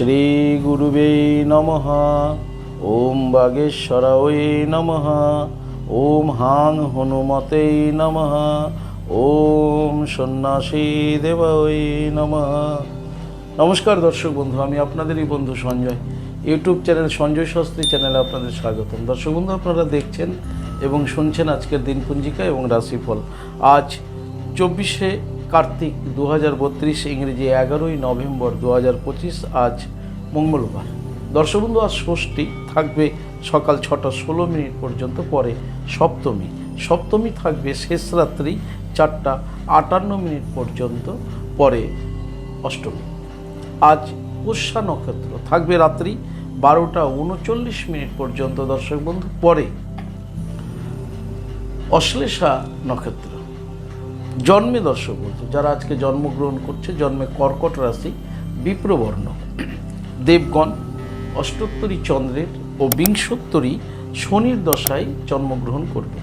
শ্রী গুরুবে নমঃ। ওম বাগেশ্বরায় নমঃ। ওম হাং হনুমতে নমঃ। ওম সন্ন্যাসী দেবায় নমঃ। নমস্কার দর্শক বন্ধু, আমি আপনাদেরই বন্ধু সঞ্জয়। ইউটিউব চ্যানেল সঞ্জয় শাস্ত্রী চ্যানেলে আপনাদের স্বাগতম। দর্শক বন্ধু, আপনারা দেখছেন এবং শুনছেন আজকের দিনপঞ্জিকা এবং রাশিফল। আজ চব্বিশে কার্তিক দু হাজার বত্রিশ, ইংরেজি এগারোই নভেম্বর দু হাজার পঁচিশ, আজ মঙ্গলবার। দর্শক বন্ধু আজ ষষ্ঠী। থাকবে সকাল ছটা ষোলো মিনিট পর্যন্ত, পরে সপ্তমী। সপ্তমী থাকবে শেষ রাত্রি চারটা আটান্ন মিনিট পর্যন্ত, পরে অষ্টমী। আজ পুষ্যা নক্ষত্র। থাকবে রাত্রি বারোটা উনচল্লিশ মিনিট পর্যন্ত, দর্শক বন্ধু, পরে অশ্লেষা নক্ষত্র। জন্মে দর্শক বন্ধু, যারা আজকে জন্মগ্রহণ করছে, জন্মে কর্কট রাশি, বিপ্রবর্ণ। দেবগণ, অষ্টোত্তরী চন্দ্রের ও বিংশোত্তরী শনির দশায় জন্মগ্রহণ করবে।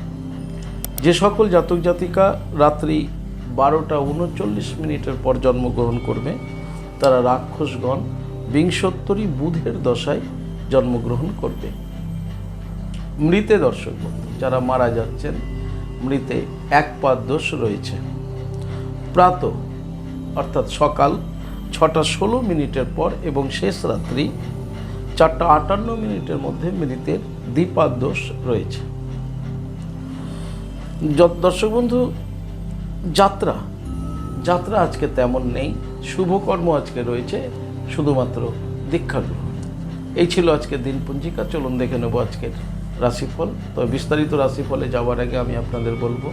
যে সকল জাতক জাতিকা রাত্রি বারোটা উনচল্লিশ মিনিটের পর জন্মগ্রহণ করবে, তারা রাক্ষসগণ বিংশোত্তরী বুধের দশায় জন্মগ্রহণ করবে। মৃতে দর্শক যারা মারা যাচ্ছেন, মৃতে এক পাদ দোষ রয়েছে। প্রাত, অর্থাৎ সকাল ছটা ষোলো মিনিটের পর এবং শেষ রাত্রি চারটা আটান্ন মিনিটের মধ্যে মৃতের দ্বিপাদ দোষ রয়েছে দর্শক বন্ধু, যাত্রা। যাত্রা আজকে তেমন নেই শুভকর্ম আজকে রয়েছে, শুধুমাত্র দীক্ষা গ্রহণ এই ছিল আজকের দিন পঞ্জিকা, চলুন দেখে নেব আজকের রাশিফল। তবে বিস্তারিত রাশিফলে যাওয়ার আগে আমি আপনাদের বলব,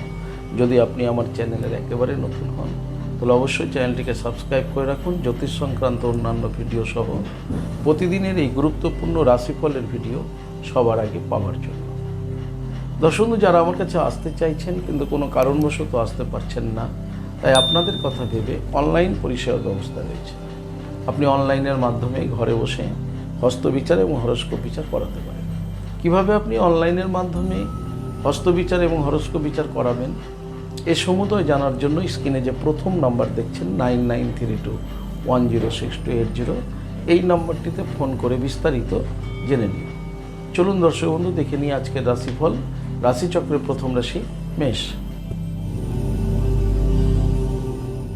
যদি আপনি আমার চ্যানেলের একেবারে নতুন হন তাহলে অবশ্যই চ্যানেলটিকে সাবস্ক্রাইব করে রাখুন, জ্যোতিষ সংক্রান্ত অন্যান্য ভিডিও সহ। প্রতিদিনের এই গুরুত্বপূর্ণ রাশিফলের ভিডিও সবার আগে পাওয়ার জন্য। দর্শক, যারা আমার কাছে আসতে চাইছেন কিন্তু কোনো কারণবশত আসতে পারছেন না, তাই আপনাদের কথা ভেবে অনলাইন পরিষেবা ব্যবস্থা রয়েছে। আপনি অনলাইনের মাধ্যমে ঘরে বসে হস্তবিচার এবং হরস্কোপ বিচার করাতে পারেন। কীভাবে আপনি অনলাইনের মাধ্যমে হস্তবিচার এবং হরস্কোপ বিচার করাবেন এ সমুদয় জানার জন্য স্ক্রিনে যে প্রথম নাম্বার দেখছেন, nine nine three two one zero six two eight zero, এই নাম্বারটিতে ফোন করে বিস্তারিত জেনে নিন। চলুন দর্শক বন্ধু, দেখে নিই আজকের রাশিফল। রাশিচক্রের প্রথম রাশি মেষ।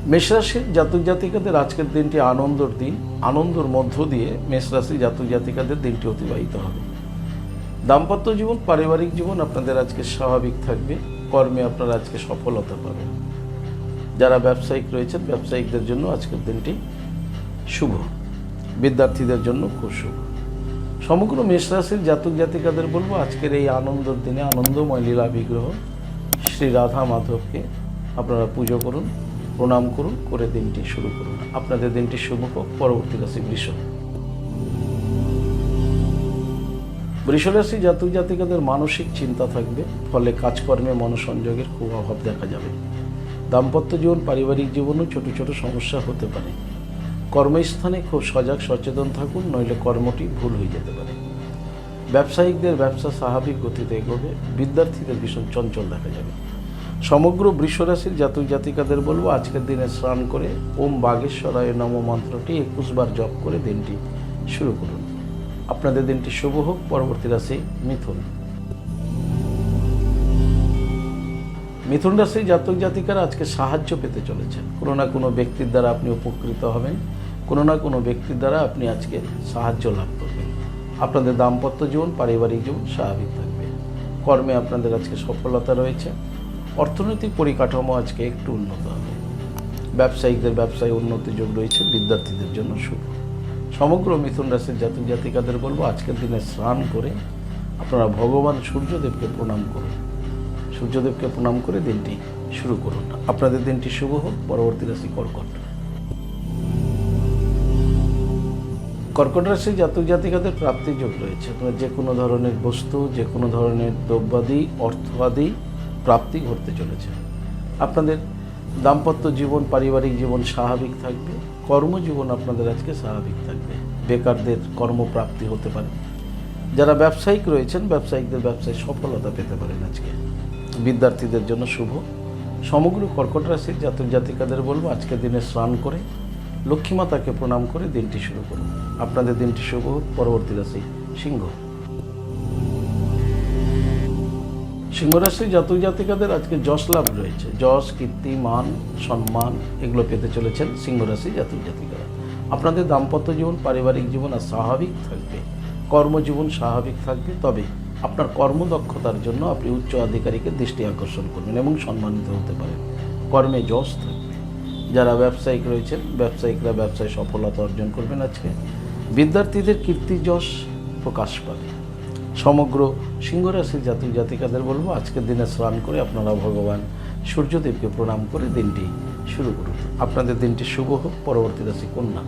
মেষ রাশির জাতক জাতিকাদের আজকের দিনটি আনন্দর দিন। আনন্দর মধ্য দিয়ে মেষ রাশি জাতক জাতিকাদের দিনটি অতিবাহিত হবে। দাম্পত্য জীবন, পারিবারিক জীবন আপনাদের আজকে স্বাভাবিক থাকবে। কর্মে আপনারা আজকে সফলতা পাবেন। যারা ব্যবসায়িক রয়েছেন, ব্যবসায়িকদের জন্য আজকের দিনটি শুভ। বিদ্যার্থীদের জন্য খুব শুভ। সমগ্র মেষ রাশির জাতক জাতিকাদের বলব, আজকের এই আনন্দর দিনে আনন্দময় লীলা বিগ্রহ শ্রী রাধা মাধবকে আপনারা পুজো করুন, প্রণাম করুন, করে দিনটি শুরু করুন। আপনাদের দিনটি শুভ হোক। পরবর্তী রাশি বৃষ। বৃষরাশি জাতক জাতিকাদের মানসিক চিন্তা থাকবে, ফলে কাজকর্মে মনোসংযোগের খুব অভাব দেখা যাবে। দাম্পত্য জীবন, পারিবারিক জীবনেও ছোট ছোট সমস্যা হতে পারে। কর্মস্থানে খুব সজাগ সচেতন থাকুন, নইলে কর্মটি ভুল হয়ে যেতে পারে। ব্যবসায়িকদের ব্যবসা স্বাভাবিক গতিতে এগোবে, বিদ্যার্থীদের ভীষণ চঞ্চল দেখা যাবে। সমগ্র বৃষরাশির জাতক জাতিকাদের বলব, আজকের দিনে স্নান করে ওম বাগেশ্বরায় নম মন্ত্রটি একুশ বার জপ করে দিনটি শুরু করুন। আপনাদের দিনটি শুভ হোক। পরবর্তী রাশি মিথুন। মিথুন রাশির জাতক জাতিকারা আজকে সাহায্য পেতে চলেছেন। কোনো না কোনো ব্যক্তির দ্বারা আপনি উপকৃত হবেন। কোনো না কোনো ব্যক্তির দ্বারা আপনি আজকে সাহায্য লাভ করবেন। আপনাদের দাম্পত্য জীবন, পারিবারিক জীবন স্বাভাবিক থাকবে। কর্মে আপনাদের আজকে সফলতা রয়েছে। অর্থনৈতিক পরিকাঠামো আজকে একটু উন্নত হবে। ব্যবসায়িকদের ব্যবসায় উন্নতি যোগ রয়েছে। বিদ্যার্থীদের জন্য শুভ। সমগ্র মিথুন রাশির জাতক জাতিকাদের বলব, আজকের দিনে স্নান করে আপনারা ভগবান সূর্যদেবকে প্রণাম করুন। সূর্যদেবকে প্রণাম করে দিনটি শুরু করুন। আপনাদের দিনটি শুভ হোক, পরবর্তী রাশি কর্কট। কর্কট রাশির জাতক জাতিকাদের প্রাপ্তির যোগ রয়েছে। আপনার যে কোনো ধরনের বস্তু, যে কোনো ধরনের দ্রব্যাদি অর্থবাদী প্রাপ্তি ঘটতে চলেছে। আপনাদের দাম্পত্য জীবন, পারিবারিক জীবন স্বাভাবিক থাকবে। কর্মজীবন আপনাদের আজকে স্বাভাবিক থাকবে। বেকারদের কর্মপ্রাপ্তি হতে পারে। যারা ব্যবসায়িক রয়েছেন, ব্যবসায়িকদের ব্যবসায় সফলতা পেতে পারেন আজকে। বিদ্যার্থীদের জন্য শুভ। সমগ্র কর্কট রাশির জাতক জাতিকাদের বলব, আজকে দিনে স্নান করে লক্ষ্মীমাতাকে প্রণাম করে দিনটি শুরু করুন। আপনাদের দিনটি শুভ হোক। পরবর্তী রাশি সিংহ। সিংহরাশি জাতক জাতিকাদের আজকে যশ লাভ রয়েছে। যশ, কীর্তি, মান, সম্মান এগুলো পেতে চলেছেন সিংহরাশি জাতক জাতিকারা। আপনাদের দাম্পত্য জীবন, পারিবারিক জীবন আর স্বাভাবিক থাকবে। কর্মজীবন স্বাভাবিক থাকবে, তবে আপনার কর্মদক্ষতার জন্য আপনি উচ্চ আধিকারিকের দৃষ্টি আকর্ষণ করবেন এবং সম্মানিত হতে পারেন। কর্মে যশ থাকবে। যারা ব্যবসায়িক রয়েছেন, ব্যবসায়িকরা ব্যবসায় সফলতা অর্জন করবেন আজকে। বিদ্যার্থীদের কীর্তি যশ প্রকাশ পাবে। সমগ্র সিংহরাশির জাতক জাতিকাদের বলব, আজকের দিনে স্নান করে আপনারা ভগবান সূর্যদেবকে প্রণাম করে দিনটি শুরু করুন। আপনাদের দিনটি শুভ হোক, পরবর্তী রাশি কন্যা।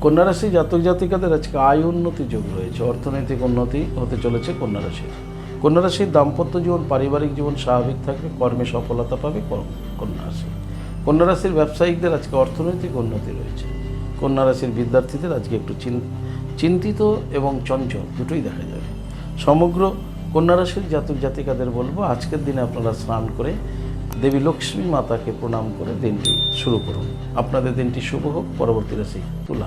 কন্যা রাশি জাতক জাতিকাদের আজকে আয় উন্নতি যোগ রয়েছে, অর্থনৈতিক উন্নতি হতে চলেছে কন্যা রাশির। কন্যা রাশির দাম্পত্য জীবন, পারিবারিক জীবন স্বাভাবিক থাকবে, কর্মে সফলতা পাবে কর্ম- কন্যা রাশি। কন্যা রাশির ব্যবসায়িকদের আজকে অর্থনৈতিক উন্নতি রয়েছে। কন্যা রাশির বিদ্যার্থীদের আজকে একটু চিন- চিন্তিত এবং চঞ্চল দুটোই দেখা যাবে। সমগ্র কন্যা রাশির জাতক জাতিকাদের বলব, আজকের দিনে আপনারা স্নান করে দেবী লক্ষ্মী মাতাকে প্রণাম করে দিনটি শুরু করুন। আপনাদের দিনটি শুভ হোক, পরবর্তী রাশি তুলা।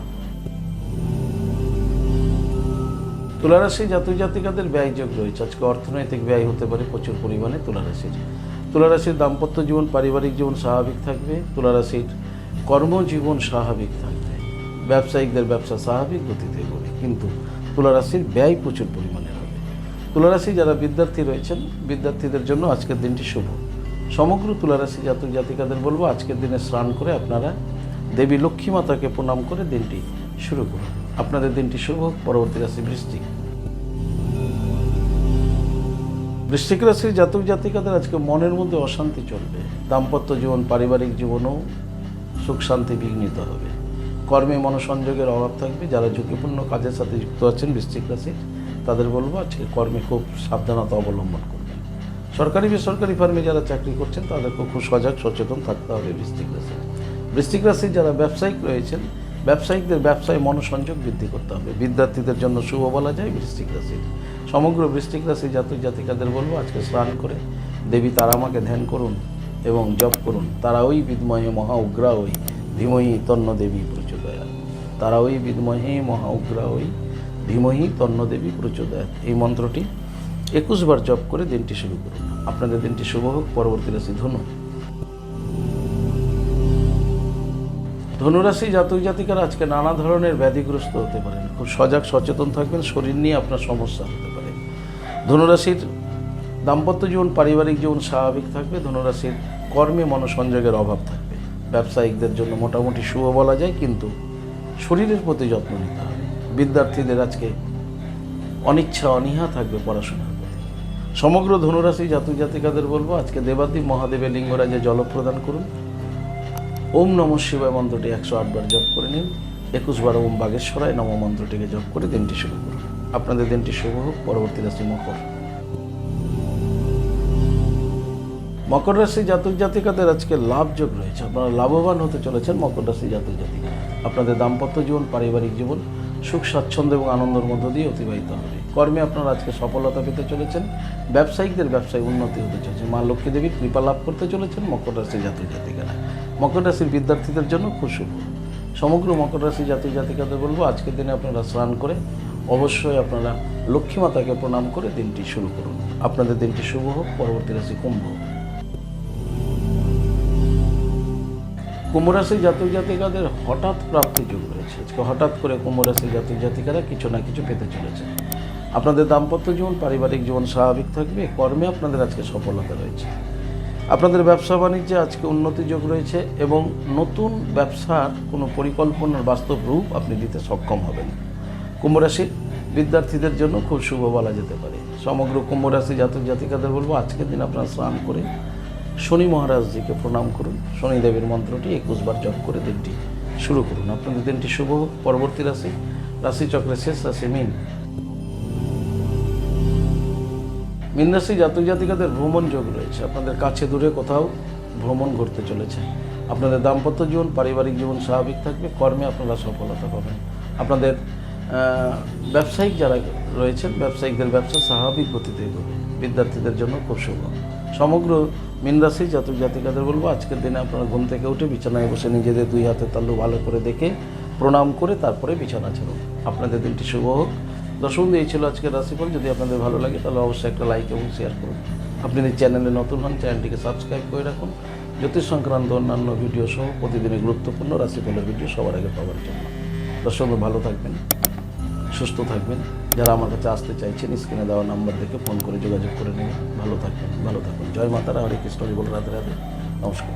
তুলারাশি জাতক জাতিকাদের ব্যয়যোগ রয়েছে। আজকে অর্থনৈতিক ব্যয় হতে পারে প্রচুর পরিমাণে তুলারাশির। তুলারাশির দাম্পত্য জীবন, পারিবারিক জীবন স্বাভাবিক থাকবে। তুলারাশির কর্মজীবন স্বাভাবিক থাকবে। ব্যবসায়িকদের ব্যবসা স্বাভাবিক গতিতে এগোবে কিন্তু তুলারাশির ব্যয় প্রচুর পরিমাণে হবে। তুলারাশি যারা বিদ্যার্থী রয়েছেন, বিদ্যার্থীদের জন্য আজকের দিনটি শুভ। সমগ্র তুলারাশি জাতক জাতিকাদের বলব, আজকের দিনে স্নান করে আপনারা দেবী লক্ষ্মী মাতাকে প্রণাম করে দিনটি শুরু করুন। আপনাদের দিনটি শুভ। পরবর্তী রাশি বৃষ্টিক। বৃশ্চিক রাশির জাতক জাতিকাদের আজকে মনের মধ্যে অশান্তি চলবে। দাম্পত্য জীবন, পারিবারিক জীবনও সুখ শান্তি বিঘ্নিত হবে। কর্মে মনোসংযোগের অভাব থাকবে, যারা ঝুঁকিপূর্ণ কাজের সাথে যুক্ত আছেন, বৃশ্চিক রাশির তাদের বলব আজকে কর্মে খুব সাবধানতা অবলম্বন করবেন। সরকারি, বেসরকারি ফার্মে যারা চাকরি করছেন তাদেরকে খুব সজাগ, সচেতন থাকতে হবে বৃশ্চিক রাশির বৃশ্চিক রাশির যারা ব্যবসায়িক রয়েছেন, ব্যবসায়িকদের ব্যবসায় মনোসংযোগ বৃদ্ধি করতে হবে। বিদ্যার্থীদের জন্য শুভ বলা যায় বৃশ্চিক রাশির। সমগ্র বৃশ্চিক রাশি জাতক জাতিকাদের বলব আজকে স্নান করে, দেবী তারামাকে ধ্যান করুন এবং জপ করুন। তারা ওই বিদ্ময়ে মহা উগ্রা ওই ধীমহি তন্ন দেবী তারা ওই বিদ্মহে মহা উগ্রা ওই ধীমহি তন্ন দেবী প্রচোদয়া এই মন্ত্রটি একুশ বার জপ করে দিনটি শুরু করুন। আপনাদের দিনটি শুভ হোক, পরবর্তী রাশি ধনু। ধনুরাশি জাতক জাতিকারা আজকে নানা ধরনের ব্যাধিগ্রস্ত হতে পারেন। খুব সজাগ, সচেতন থাকবেন, শরীর নিয়ে আপনার সমস্যা হতে পারে। ধনুরাশির দাম্পত্য জীবন, পারিবারিক জীবন স্বাভাবিক থাকবে। ধনুরাশির কর্মে মনোসংযোগের অভাব থাকবে। ব্যবসায়িকদের জন্য মোটামুটি শুভ বলা যায়, কিন্তু শরীরের প্রতি যত্ন নিতে হবে। বিদ্যার্থীদের আজকে অনিচ্ছা, অনীহা থাকবে পড়াশোনার সমগ্র ধনুরাশি জাতক জাতিকাদের বলব, আজকে দেবাদেব মহাদেবের লিঙ্গরাজে জল প্রদান করুন। ওম নম শিবায় মন্ত্রটি একশো আটবার জপ করে নিন। একুশ বার ওম বাগেশ্বরায় নম মন্ত্রটিকে জপ করে দিনটি শুরু করুন আপনাদের দিনটি শুভ হোক। পরবর্তী রাশি মকর। মকর রাশি জাতক জাতিকাদের আজকে লাভযোগ রয়েছে। আপনারা লাভবান হতে চলেছেন মকর রাশি জাতক জাতিকা আপনাদের দাম্পত্য জীবন, পারিবারিক জীবন, সুখ, স্বাচ্ছন্দ্য এবং আনন্দের মধ্য দিয়ে অতিবাহিত হবে। কর্মে আপনারা আজকে সফলতা পেতে চলেছেন। ব্যবসায়িকদের ব্যবসায় উন্নতি হতে চলেছে। মা লক্ষ্মী দেবীর কৃপা লাভ করতে চলেছেন মকর রাশি জাতক জাতিকারা। মকর রাশির বিদ্যার্থীদের জন্য খুব শুভ। সমগ্র মকর রাশি জাতক জাতিকাদের বলব, আজকের দিনে আপনারা স্নান করে অবশ্যই আপনারা লক্ষ্মী মাতাকে প্রণাম করে দিনটি শুরু করুন। আপনাদের দিনটি শুভ হোক, পরবর্তী রাশি কুম্ভ কুম্ভরাশি জাতক জাতিকাদের হঠাৎ প্রাপ্তি যোগ রয়েছে আজকে হঠাৎ করে কুম্ভরাশি জাতক জাতিকারা কিছু না কিছু পেতে চলেছে। আপনাদের দাম্পত্য জীবন, পারিবারিক জীবন স্বাভাবিক থাকবে। কর্মে আপনাদের আজকে সফলতা রয়েছে। আপনাদের ব্যবসা বাণিজ্যে আজকে উন্নতি যোগ রয়েছে এবং নতুন ব্যবসার কোনো পরিকল্পনার বাস্তব রূপ আপনি দিতে সক্ষম হবেন। কুম্ভরাশির বিদ্যার্থীদের জন্য খুব শুভ বলা যেতে পারে। সমগ্র কুম্ভরাশি জাতক জাতিকাদের বলব, আজকের দিন আপনারা স্নান করে শনি মহারাজজিকে প্রণাম করুন। শনিদেবের মন্ত্রটি একুশ বার জপ করে দিনটি শুরু করুন। আপনাদের দিনটি শুভ পরবর্তী রাশি রাশিচক্রের শেষ রাশি মিন। মিন রাশি জাতক জাতিকাদের ভ্রমণ যোগ রয়েছে। আপনাদের কাছে দূরে কোথাও ভ্রমণ ঘটতে চলেছে। আপনাদের দাম্পত্য জীবন, পারিবারিক জীবন স্বাভাবিক থাকবে। কর্মে আপনারা সফলতা পাবেন। আপনাদের ব্যবসায়িক যারা রয়েছেন, ব্যবসায়িকদের ব্যবসা স্বাভাবিক গতিতে এগোবে। বিদ্যার্থীদের জন্য খুব শুভ। সমগ্র মিনরাশি জাতক জাতিকাদের বলব আজকের দিনে আপনারা ঘুম থেকে উঠে বিছানায় বসে নিজেদের দুই হাতে তাল্লু ভালো করে দেখে প্রণাম করে তারপরে বিছানা ছাড়ুন। আপনাদের দিনটি শুভ হোক। বন্ধু, এই ছিল আজকের রাশিফল যদি আপনাদের ভালো লাগে তাহলে অবশ্যই একটা লাইক এবং শেয়ার করুন। আপনি যদি চ্যানেলে নতুন হন চ্যানেলটিকে সাবস্ক্রাইব করে রাখুন। জ্যোতিষ সংক্রান্ত অন্যান্য ভিডিও সহ প্রতিদিনের গুরুত্বপূর্ণ রাশিফলের ভিডিও সবার আগে পাওয়ার জন্য। দর্শক ভালো থাকবেন। সুস্থ থাকবেন। যারা আমার কাছে আসতে চাইছেন, স্ক্রিনে দেওয়া নাম্বার দেখে ফোন করে যোগাযোগ করে নেবেন ভালো থাকবেন ভালো থাকবেন জয় মাতারা, হরে কৃষ্ণ, বল রাতে রাতে নমস্কার।